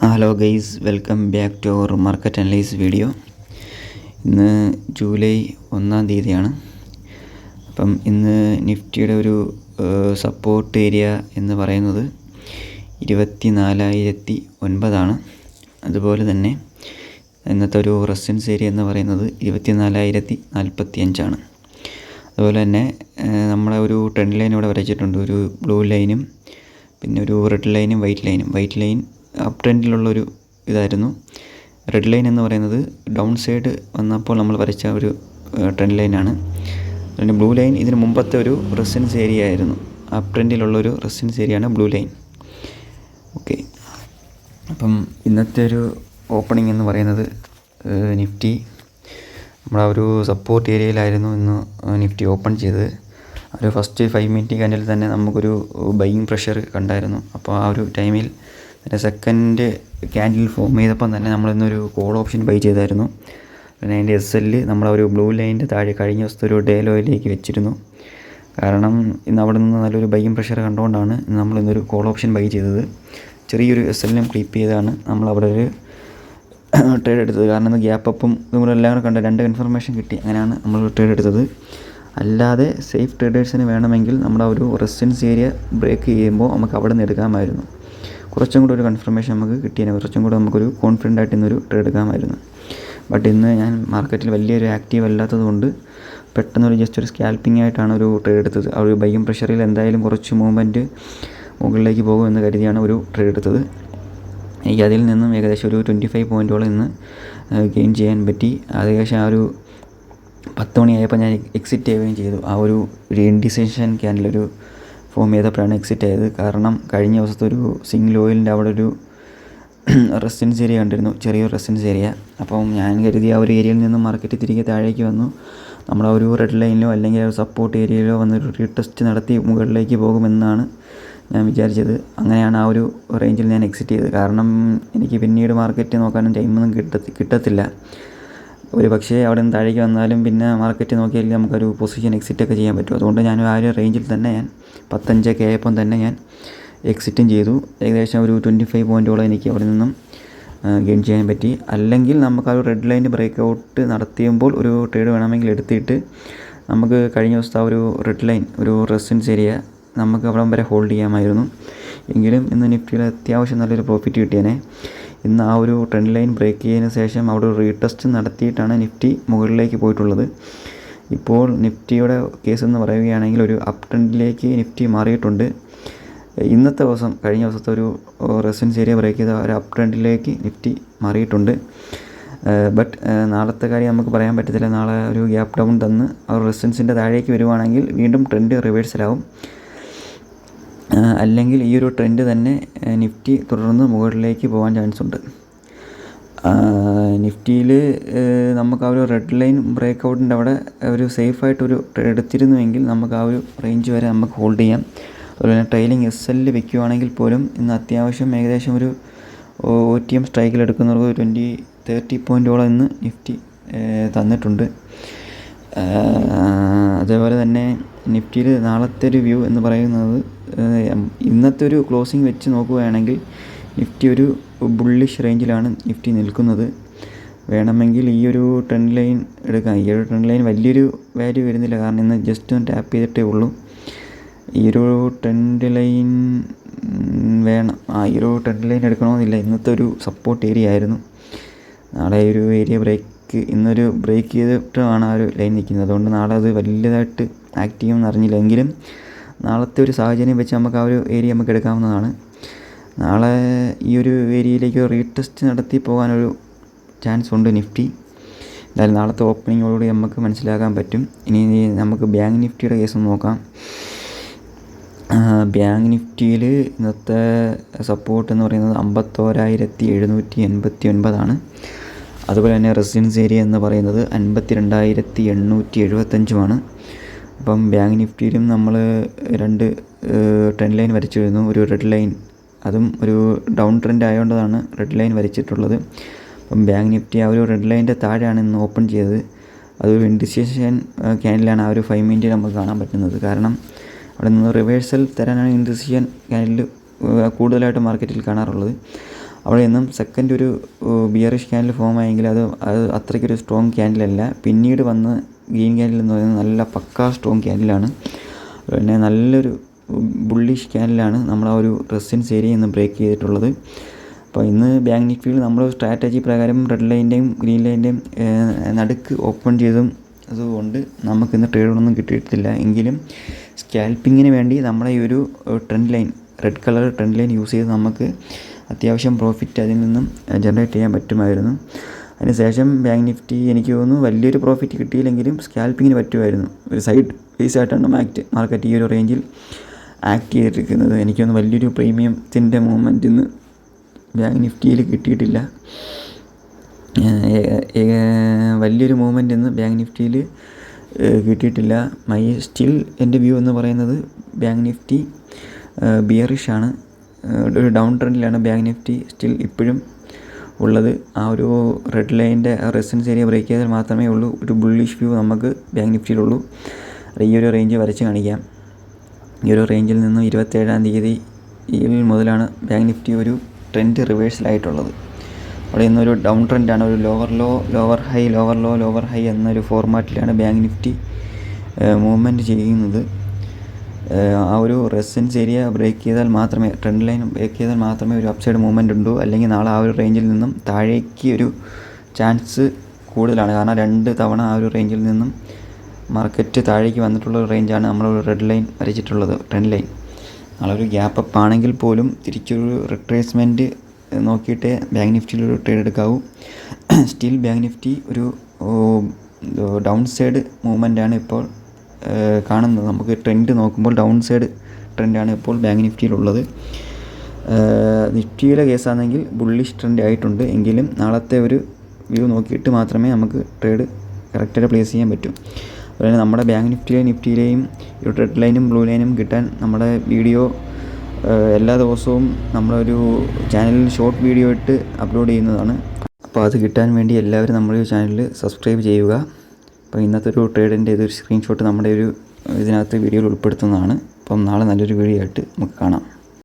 Hello guys welcome back to our market analyse video ഇന്ന് July ഒന്നാം തീയതിയാണ്. അപ്പം ഇന്ന് നിഫ്റ്റിയുടെ ഒരു സപ്പോർട്ട് ഏരിയ എന്ന് പറയുന്നത് ഇരുപത്തി നാലായിരത്തി ഒൻപതാണ് അതുപോലെ തന്നെ ഇന്നത്തെ ഒരു റെസിഡൻസ് ഏരിയ എന്ന് പറയുന്നത് ഇരുപത്തി നാലായിരത്തി നാൽപ്പത്തി അഞ്ചാണ് അതുപോലെ തന്നെ നമ്മളെ ഒരു ട്രെൻഡ് ലൈൻ ഇവിടെ വരച്ചിട്ടുണ്ട്. ഒരു ബ്ലൂ ലൈനും പിന്നെ ഒരു റെഡ് ലൈനും വൈറ്റ് ലൈനും വൈറ്റ് ലൈൻ അപ്പ് ട്രെൻഡിലുള്ളൊരു ഇതായിരുന്നു. റെഡ് ലൈൻ എന്ന് പറയുന്നത് ഡൗൺ സൈഡ് വന്നപ്പോൾ നമ്മൾ വരച്ച ഒരു ട്രെൻഡ് ലൈനാണ് പിന്നെ ബ്ലൂ ലൈൻ ഇതിന് മുമ്പത്തെ ഒരു റെസിഡൻസ് ഏരിയ ആയിരുന്നു. അപ് ട്രെൻഡിലുള്ളൊരു റെസിഡൻസ് ഏരിയയാണ് ബ്ലൂ ലൈൻ ഓക്കെ അപ്പം ഇന്നത്തെ ഒരു ഓപ്പണിംഗ് എന്ന് പറയുന്നത് നിഫ്റ്റി നമ്മുടെ ഒരു സപ്പോർട്ട് ഏരിയയിലായിരുന്നു ഇന്ന് നിഫ്റ്റി ഓപ്പൺ ചെയ്തത്. ഒരു ഫസ്റ്റ് ഫൈവ് മിനിറ്റ് കഴിഞ്ഞാൽ തന്നെ നമുക്കൊരു ബൈയിങ് പ്രഷർ കണ്ടായിരുന്നു. അപ്പോൾ ആ ഒരു ടൈമിൽ സെക്കൻഡ് ക്യാൻഡിൽ ഫോം ചെയ്തപ്പം തന്നെ നമ്മളിന്നൊരു കോൾ ഓപ്ഷൻ ബൈ ചെയ്തായിരുന്നു. പിന്നെ അതിന്റെ എസ് എല്ല് നമ്മളെ ഒരു ബ്ലൂ ലൈനിന്റെ താഴെ കഴിഞ്ഞ ദിവസത്തെ ഒരു ഡേ ലോയിലേക്ക് വെച്ചിരുന്നു. കാരണം ഇന്ന് അവിടെ നിന്ന് നല്ലൊരു ബൈയിങ് പ്രഷർ കണ്ടുകൊണ്ടാണ് നമ്മൾ ഇന്നൊരു കോൾ ഓപ്ഷൻ ബൈ ചെയ്തത്. ചെറിയൊരു എസ് എല്ലിനും ക്ലിപ്പ് ചെയ്താണ് നമ്മൾ അവിടെ ഒരു ട്രേഡ് എടുത്തത്. കാരണം ഇന്ന് ഗ്യാപ്പ് അപ്പും ഇതും കൂടെ എല്ലാം കണ്ട രണ്ട് ഇൻഫർമേഷൻ കിട്ടി. അങ്ങനെയാണ് നമ്മൾ ട്രേഡ് എടുത്തത്. അല്ലാതെ സേഫ് ട്രേഡേഴ്സിന് വേണമെങ്കിൽ നമ്മുടെ ഒരു റെസിഡൻസ് ഏരിയ ബ്രേക്ക് ചെയ്യുമ്പോൾ നമുക്ക് അവിടെ നിന്ന് എടുക്കാമായിരുന്നു. കുറച്ചും കൂടെ ഒരു കൺഫർമേഷൻ നമുക്ക് കിട്ടിയേനെ. കുറച്ചും കൂടെ നമുക്കൊരു കോൺഫിഡന്റ് ആയിട്ട് ഇന്നൊരു ട്രേഡ് എടുക്കാമായിരുന്നു. ബട്ട് ഇന്ന് ഞാൻ മാർക്കറ്റിൽ വലിയൊരു ആക്റ്റീവ് അല്ലാത്തത് കൊണ്ട് പെട്ടെന്നൊരു ജസ്റ്റ് ഒരു സ്കാൽപ്പിംഗ് ആയിട്ടാണ് ഒരു ട്രേഡ് എടുത്തത്. ആ ഒരു ബൈയും പ്രഷറിൽ എന്തായാലും കുറച്ച് മൂവ്മെന്റ് മുകളിലേക്ക് പോകുമെന്ന് കരുതിയാണ് ഒരു ട്രേഡ് എടുത്തത്. എനിക്ക് അതിൽ നിന്നും ഏകദേശം ഒരു ട്വന്റി ഫൈവ് പോയിന്റോളം ഇന്ന് ഗെയിൻ ചെയ്യാൻ പറ്റി. ഏകദേശം ആ ഒരു പത്ത് മണിയായപ്പോൾ ഞാൻ എക്സിറ്റ് ചെയ്യുകയും ചെയ്തു. ആ ഒരു ഒരു ഇൻഡിസിഷൻ ക്യാൻഡിലൊരു ഫോം ചെയ്തപ്പോഴാണ് എക്സിറ്റ് ആയത്. കാരണം കഴിഞ്ഞ ദിവസത്തെ ഒരു സിംഗിൾ ഓയിലിന്റെ അവിടെ ഒരു റെസിഡൻസ് ഏരിയ കണ്ടിരുന്നു. ചെറിയൊരു റെസിഡൻസ് ഏരിയ അപ്പം ഞാൻ കരുതി ആ ഒരു ഏരിയയിൽ നിന്ന് മാർക്കറ്റ് തിരികെ താഴേക്ക് വന്നു. നമ്മൾ ആ ഒരു റെഡ് ലൈനിലോ അല്ലെങ്കിൽ ഒരു സപ്പോർട്ട് ഏരിയയിലോ വന്നൊരു റീടെസ്റ്റ് നടത്തി മുകളിലേക്ക് പോകുമെന്നാണ് ഞാൻ വിചാരിച്ചത്. അങ്ങനെയാണ് ആ ഒരു റേഞ്ചിൽ ഞാൻ എക്സിറ്റ് ചെയ്തത്. കാരണം എനിക്ക് പിന്നീട് മാർക്കറ്റ് നോക്കാനും ടൈമൊന്നും കിട്ടത്തി കിട്ടത്തില്ല. ഒരു പക്ഷേ അവിടെ നിന്ന് താഴേക്ക് വന്നാലും പിന്നെ മാർക്കറ്റ് നോക്കിയാൽ നമുക്കൊരു പൊസിഷൻ എക്സിറ്റ് ഒക്കെ ചെയ്യാൻ പറ്റും. അതുകൊണ്ട് ഞാൻ ആ ഒരു റേഞ്ചിൽ തന്നെ ഞാൻ പത്തഞ്ചൊക്കെ ആയപ്പം തന്നെ ഞാൻ എക്സിറ്റും ചെയ്തു. ഏകദേശം ഒരു ട്വന്റി ഫൈവ് പോയിന്റോളം എനിക്ക് അവിടെ നിന്നും ഗെയിൻ ചെയ്യാൻ പറ്റി. അല്ലെങ്കിൽ നമുക്ക് ആ ഒരു റെഡ് ലൈൻ ബ്രേക്ക് ഔട്ട് നടത്തിയുമ്പോൾ ഒരു ട്രേഡ് വേണമെങ്കിൽ എടുത്തിട്ട് നമുക്ക് കഴിഞ്ഞ ദിവസത്തെ ഒരു റെഡ് ലൈൻ ഒരു റെസിഡൻസ് ഏരിയ നമുക്ക് അവിടം വരെ ഹോൾഡ് ചെയ്യാമായിരുന്നു. എങ്കിലും ഇന്ന് നിഫ്റ്റിയിൽ അത്യാവശ്യം നല്ലൊരു പ്രോഫിറ്റ് കിട്ടിയേനെ. ഇന്ന് ആ ഒരു ട്രെൻഡ് ലൈൻ ബ്രേക്ക് ചെയ്തതിന് ശേഷം അവിടെ ഒരു റീടെസ്റ്റ് നടത്തിയിട്ടാണ് നിഫ്റ്റി മുകളിലേക്ക് പോയിട്ടുള്ളത്. ഇപ്പോൾ നിഫ്റ്റിയുടെ കേസ് എന്ന് പറയുകയാണെങ്കിൽ ഒരു അപ് ട്രെൻഡിലേക്ക് നിഫ്റ്റി മാറിയിട്ടുണ്ട്. ഇന്നത്തെ ദിവസം കഴിഞ്ഞ ദിവസത്തെ ഒരു റെസിഡൻസ് ഏരിയ ബ്രേക്ക് ചെയ്ത ഒരു അപ് ട്രെൻഡിലേക്ക് നിഫ്റ്റി മാറിയിട്ടുണ്ട്. ബട്ട് നാളത്തെ കാര്യം നമുക്ക് പറയാൻ പറ്റത്തില്ല. നാളെ ഒരു ഗ്യാപ്പ് ഡൗൺ തന്ന് ആ റെസിഡൻസിന്റെ താഴേക്ക് വരുവാണെങ്കിൽ വീണ്ടും ട്രെൻഡ് റിവേഴ്സലാവും അല്ലെങ്കിൽ ഈ ഒരു ട്രെൻഡ് തന്നെ നിഫ്റ്റി തുടർന്ന് മുകളിലേക്ക് പോകാൻ ചാൻസ് ഉണ്ട്. നിഫ്റ്റിയിൽ നമുക്ക് ആ ഒരു റെഡ് ലൈൻ ബ്രേക്ക് ഔട്ടിന്റെ അവിടെ ഒരു സേഫായിട്ടൊരു എടുത്തിരുന്നുവെങ്കിൽ നമുക്ക് ആ ഒരു റേഞ്ച് വരെ നമുക്ക് ഹോൾഡ് ചെയ്യാം. അതുപോലെ തന്നെ ട്രെയിലിംഗ് എസ് എല്ലിൽ വെക്കുകയാണെങ്കിൽ പോലും ഇന്ന് അത്യാവശ്യം ഏകദേശം ഒരു ഒ ടി എം സ്ട്രൈക്കിൽ എടുക്കുന്നവർക്ക് ട്വന്റി തേർട്ടി പോയിന്റോളം ഇന്ന് നിഫ്റ്റി തന്നിട്ടുണ്ട്. അതേപോലെ തന്നെ നിഫ്റ്റിയിൽ നാളത്തെ ഒരു വ്യൂ എന്ന് പറയുന്നത് ഇന്നത്തെ ഒരു ക്ലോസിംഗ് വെച്ച് നോക്കുകയാണെങ്കിൽ നിഫ്റ്റി ഒരു ബുള്ളിഷ് റേഞ്ചിലാണ് നിഫ്റ്റി നിൽക്കുന്നത്. വേണമെങ്കിൽ ഈ ഒരു ട്രെൻഡ് ലൈൻ എടുക്കാം. ഈ ഒരു ട്രെൻഡ് ലൈൻ വലിയൊരു വാല്യൂ വരുന്നില്ല. കാരണം ഇന്ന് ജസ്റ്റ് ഒന്ന് ടാപ്പ് ചെയ്തിട്ടേ ഉള്ളൂ. ഈ ഒരു ട്രെൻഡ് ലൈൻ വേണം. ആ ഈ ഒരു ട്രെൻഡ് ലൈൻ എടുക്കണമെന്നില്ല. ഇന്നത്തെ ഒരു സപ്പോർട്ട് ഏരിയ ആയിരുന്നു. നാളെ ഒരു ഏരിയ ബ്രേക്ക് ഇന്നൊരു ബ്രേക്ക് ചെയ്തിട്ടാണ് ആ ഒരു ലൈൻ നിൽക്കുന്നത്. അതുകൊണ്ട് നാളെ അത് വലിയതായിട്ട് ആക്ട് ചെയ്യുമെന്ന് അറിഞ്ഞില്ല എങ്കിലും നാളത്തെ ഒരു സാഹചര്യം വെച്ച് നമുക്ക് ആ ഒരു ഏരിയ നമുക്ക് എടുക്കാവുന്നതാണ്. നാളെ ഈ ഒരു ഏരിയയിലേക്ക് റീടെസ്റ്റ് നടത്തി പോകാനൊരു ചാൻസ് ഉണ്ട് നിഫ്റ്റി. എന്തായാലും നാളത്തെ ഓപ്പണിങ്ങോടുകൂടി നമുക്ക് മനസ്സിലാക്കാൻ പറ്റും. ഇനി നമുക്ക് ബാങ്ക് നിഫ്റ്റിയുടെ കേസ് നോക്കാം. ബാങ്ക് നിഫ്റ്റിയിൽ ഇന്നത്തെ സപ്പോർട്ട് എന്ന് പറയുന്നത് അമ്പത്തോരായിരത്തി എഴുന്നൂറ്റി എൺപത്തി ഒൻപതാണ് അതുപോലെ തന്നെ റെസിഡൻസ് ഏരിയ എന്ന് പറയുന്നത് അൻപത്തി രണ്ടായിരത്തി എണ്ണൂറ്റി എഴുപത്തഞ്ചുമാണ് അപ്പം ബാങ്ക് നിഫ്റ്റിയിലും നമ്മൾ രണ്ട് ട്രെൻഡ് ലൈൻ വരച്ചിരുന്നു. ഒരു റെഡ് ലൈൻ അതും ഒരു ഡൗൺ ട്രെൻഡ് ആയതുകൊണ്ടാണ് റെഡ് ലൈൻ വരച്ചിട്ടുള്ളത്. അപ്പം ബാങ്ക് നിഫ്റ്റി ആ ഒരു റെഡ് ലൈനിന്റെ താഴെയാണ് ഇന്ന് ഓപ്പൺ ചെയ്തത്. അതൊരു ഇൻഡിസിഷൻ ക്യാൻഡിലാണ് ആ ഒരു ഫൈവ് മിനിറ്റ് നമുക്ക് കാണാൻ പറ്റുന്നത്. കാരണം അവിടെ നിന്ന് റിവേഴ്സൽ തരാനാണ് ഇൻഡിസിഷൻ ക്യാൻഡിൽ കൂടുതലായിട്ട് മാർക്കറ്റിൽ കാണാറുള്ളത്. അവിടെ നിന്നും സെക്കൻഡ് ഒരു ബിയറിഷ് ക്യാൻഡിൽ ഫോം ആയെങ്കിൽ അത് അത് അത്രയ്ക്കൊരു സ്ട്രോങ് ക്യാൻഡിലല്ല പിന്നീട് വന്ന് ഗ്രീൻ ക്യാൻഡിൽ എന്ന് പറയുന്നത് നല്ല പക്കാ സ്ട്രോങ് ക്യാൻഡിലാണ്. പിന്നെ നല്ലൊരു ബുള്ളിഷ് ക്യാൻഡിലാണ് നമ്മൾ ആ ഒരു റെസിസ്റ്റൻസ് ഏരിയ ഇന്ന് ബ്രേക്ക് ചെയ്തിട്ടുള്ളത്. അപ്പോൾ ഇന്ന് ബാങ്ക് നിഫ്റ്റിയിൽ നമ്മൾ സ്ട്രാറ്റജി പ്രകാരം റെഡ് ലൈന്റെയും ഗ്രീൻ ലൈന്റെയും നടുക്ക് ഓപ്പൺ ചെയ്തും അതുകൊണ്ട് നമുക്കിന്ന് ട്രേഡൊന്നും കിട്ടിയിട്ടില്ല. എങ്കിലും സ്കാൽപ്പിങ്ങിന് വേണ്ടി നമ്മുടെ ഈ ഒരു trend line red colour trend line use ചെയ്ത് നമുക്ക് അത്യാവശ്യം പ്രോഫിറ്റ് അതിൽ നിന്നും ജനറേറ്റ് ചെയ്യാൻ പറ്റുമായിരുന്നു. അതിനുശേഷം ബാങ്ക് നിഫ്റ്റി എനിക്ക് തോന്നുന്നു വലിയൊരു പ്രോഫിറ്റ് കിട്ടിയില്ലെങ്കിലും സ്കാൽപ്പിങ്ങിന് പറ്റുമായിരുന്നു. ഒരു സൈഡ് ബേസ് ആയിട്ടാണ് ആക്ട് മാർക്കറ്റ് ഈ ഒരു റേഞ്ചിൽ ആക്ട് ചെയ്തിരിക്കുന്നത്. എനിക്കൊന്ന് വലിയൊരു പ്രീമിയത്തിന്റെ മൂവ്മെന്റ് ഇന്ന് ബാങ്ക് നിഫ്റ്റിയിൽ കിട്ടിയിട്ടില്ല. വലിയൊരു മൂവ്മെന്റ് ഇന്ന് ബാങ്ക് നിഫ്റ്റിയിൽ കിട്ടിയിട്ടില്ല. മൈ സ്റ്റിൽ എന്റെ വ്യൂ എന്ന് പറയുന്നത് ബാങ്ക് നിഫ്റ്റി ബിയറിഷാണ് ഒരു ഡൗൺ ട്രെൻഡിലാണ് ബാങ്ക് നിഫ്റ്റി. സ്റ്റിൽ ഇപ്പോഴും ഉള്ളത്. ആ ഒരു റെഡ് ലൈനിന്റെ റെസിഡൻസ് ഏരിയ ബ്രേക്ക് ചെയ്താൽ മാത്രമേ ഉള്ളൂ. ഒരു ബുള്ളിഷ് വ്യൂ നമുക്ക് ബാങ്ക് നിഫ്റ്റിയിലുള്ളൂ ഈ ഒരു റേഞ്ച് വരച്ച് കാണിക്കാം. ഈ ഒരു റേഞ്ചിൽ നിന്നും ഇരുപത്തേഴാം തീയതിയിൽ മുതലാണ് ബാങ്ക് നിഫ്റ്റി ഒരു ട്രെൻഡ് റിവേഴ്സലായിട്ടുള്ളത് അവിടെ ഇന്നൊരു ഡൗൺ ട്രെൻഡാണ് ഒരു lower low lower high lower low lower high എന്നൊരു ഫോർമാറ്റിലാണ് ബാങ്ക് നിഫ്റ്റി മൂവ്മെന്റ് ചെയ്യുന്നത്. ആ ഒരു റെസിൻസ് ഏരിയ ബ്രേക്ക് ചെയ്താൽ മാത്രമേ ട്രെൻഡ് ലൈൻ ബ്രേക്ക് ചെയ്താൽ മാത്രമേ ഒരു അപ്സൈഡ് മൂവ്മെന്റ് ഉണ്ടോ. അല്ലെങ്കിൽ നാളെ ആ ഒരു റേഞ്ചിൽ നിന്നും താഴേക്ക് ഒരു ചാൻസ് കൂടുതലാണ്. കാരണം രണ്ട് തവണ ആ ഒരു റേഞ്ചിൽ നിന്നും മാർക്കറ്റ് താഴേക്ക് വന്നിട്ടുള്ള ഒരു റേഞ്ചാണ് നമ്മൾ റെഡ് ലൈൻ വരച്ചിട്ടുള്ളത് ട്രെൻഡ് ലൈൻ നാളെ ഒരു ഗ്യാപ്പ് അപ്പ് ആണെങ്കിൽ പോലും തിരിച്ചൊരു റിട്രേസ്മെന്റ് നോക്കിയിട്ടേ ബാങ്ക് നിഫ്റ്റിയിൽ ഒരു ട്രേഡ് എടുക്കാവൂ. സ്റ്റിൽ ബാങ്ക് നിഫ്റ്റി ഒരു ഡൗൺ സൈഡ് മൂവ്മെന്റാണ് ഇപ്പോൾ കാണുന്നത്. നമുക്ക് ട്രെൻഡ് നോക്കുമ്പോൾ ഡൗൺ സൈഡ് ട്രെൻഡാണ് ഇപ്പോൾ ബാങ്ക് നിഫ്റ്റിയിലുള്ളത് നിഫ്റ്റിയിലെ കേസാണെങ്കിൽ ബുള്ളിഷ് ട്രെൻഡ് ആയിട്ടുണ്ട്. എങ്കിലും നാളത്തെ ഒരു വ്യൂ നോക്കിയിട്ട് മാത്രമേ നമുക്ക് ട്രേഡ് കറക്റ്റായിട്ട് പ്ലേസ് ചെയ്യാൻ പറ്റൂ. അതുപോലെ നമ്മുടെ ബാങ്ക് നിഫ്റ്റിയിലെയും നിഫ്റ്റിയിലെയും റെഡ് ലൈനും ബ്ലൂ ലൈനും കിട്ടാൻ നമ്മുടെ വീഡിയോ എല്ലാ ദിവസവും നമ്മളൊരു ചാനലിൽ ഷോർട്ട് വീഡിയോ ഇട്ട് അപ്ലോഡ് ചെയ്യുന്നതാണ്. അപ്പോൾ അത് കിട്ടാൻ വേണ്ടി എല്ലാവരും നമ്മുടെ ചാനൽ സബ്സ്ക്രൈബ് ചെയ്യുക. അപ്പോൾ ഇന്നത്തെ ഒരു ട്രേഡിന്റെ ഇതൊരു സ്ക്രീൻഷോട്ട് നമ്മുടെ ഒരു ഇതിനകത്ത് വീഡിയോയിൽ ഉൾപ്പെടുത്തുന്നതാണ്. അപ്പം നാളെ നല്ലൊരു വീഡിയോ ആയിട്ട് നമുക്ക് കാണാം.